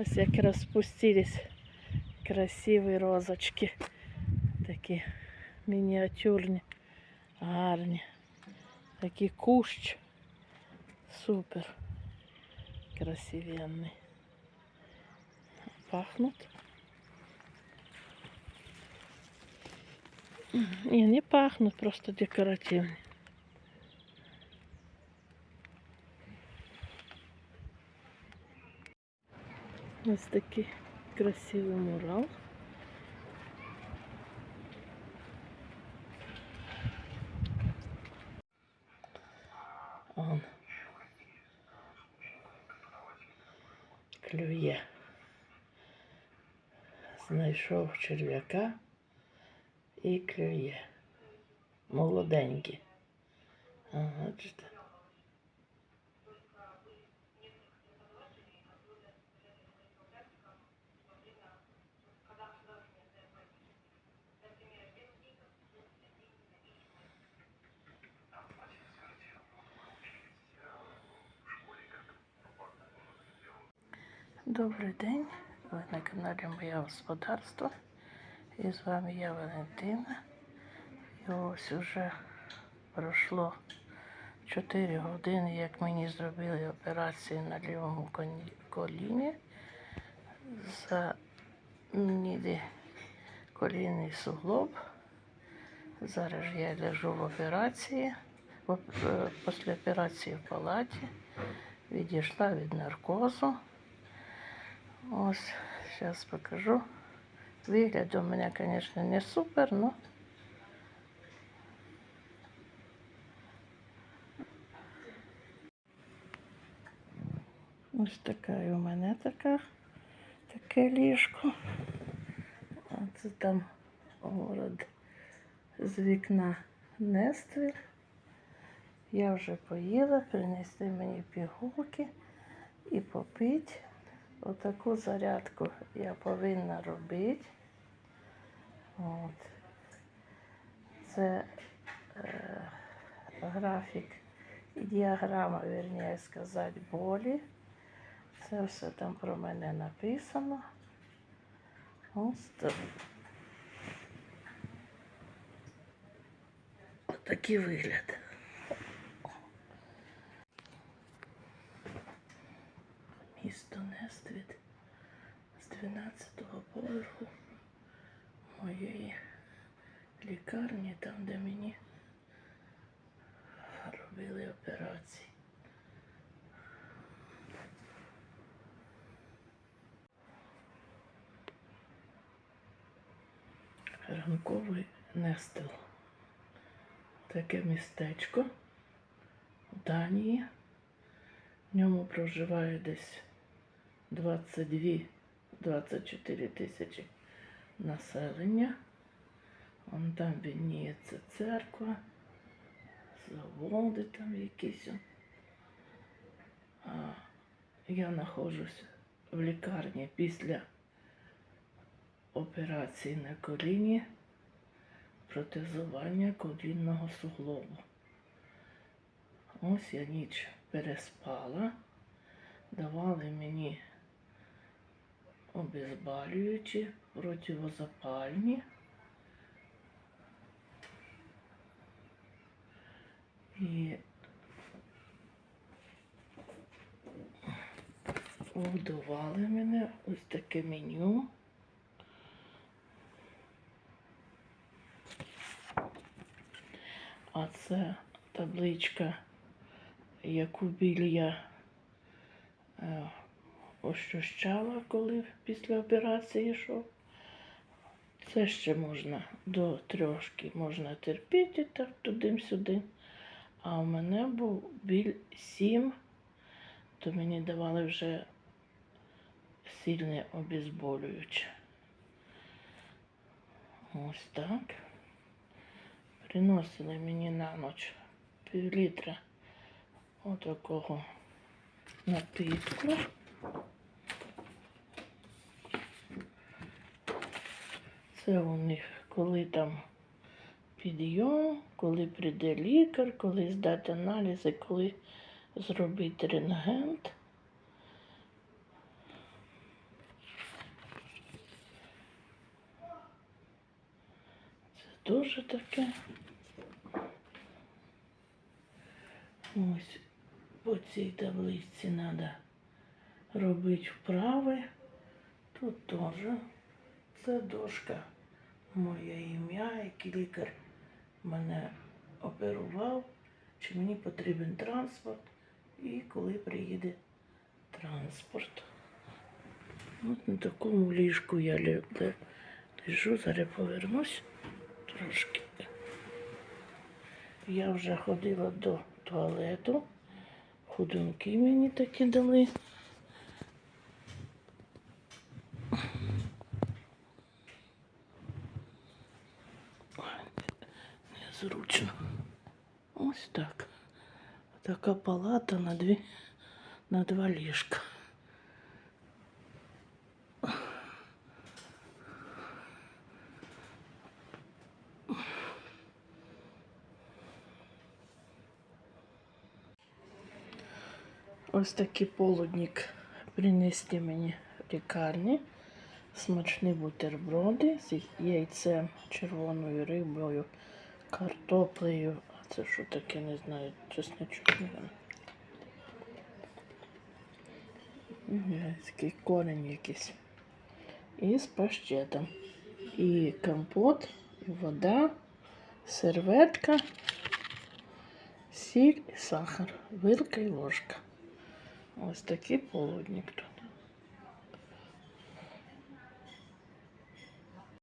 Ось як розпустились красиві розочки. Такі мініатюрні, гарні. Такий кущ. Супер. Красивенний. Пахнуть. Ні, не пахнуть, просто декоративні. Ось такий красивий мурал. Он клює. Знайшов черв'яка і клює. Молоденький. Ага, бачите. Добрий день, ви на каналі Моє Господарство. І з вами я Валентина. І ось уже пройшло 4 години, як мені зробили операцію на лівому коліні. Замінили колінний суглоб. Зараз я лежу в операції, е, після операції в палаті. Відійшла від наркозу. Ось, зараз покажу. Вигляд у мене, звісно, не супер, але ось така у мене така, таке ліжко. А це там город з вікна Нествіль. Я вже поїла, принесли мені пігулки і попити. Отаку зарядку я повинна робити. От. Це е, графік і діаграма, вірніше сказати, болі. Це все там про мене написано. Ось так. Отакий вигляд. 11 поверху моєї лікарні, там, де мені робили операції. Ранковий нестел. Таке містечко в Данії. В ньому проживає десь 22 22-24 тисячі населення. Вон там відніється церква, заводи там якісь. А я знаходжусь в лікарні після операції на коліні протезування колінного суглобу. Ось я ніч переспала, давали мені обезболюючі, противозапальні. І годували мене ось таке меню. А це табличка, яку біль я е, ощущала, коли після операції йшов. Це ще можна до трьошки можна терпіти так туди-сюди. А у мене був біль 7, то мені давали вже сильне обезболююче. Ось так. Приносили мені на ніч пів літра отакого напитку. Це у них, коли там підйом, коли прийде лікар, коли здати аналізи, коли зробити рентген. Це дуже таке. Ось по цій таблиці треба робити вправи. Тут теж це дошка моє ім'я, який лікар мене оперував, чи мені потрібен транспорт і коли приїде транспорт. От на такому ліжку я ле- ле- лежу, зараз повернусь трошки. Я вже ходила до туалету. Ходунки мені такі дали. Незручно. Ось так. Така палата на дві, на два ліжка. Ось такий полудник принесли мені лікарні. Смачні бутерброди з яйцем, червоною рибою, картоплею. А це що таке, не знаю, чесночок. Такий корень якийсь. І з паштетом. І компот, і вода, серветка, сіль і сахар, вилка і ложка. Ось такий полудник тут.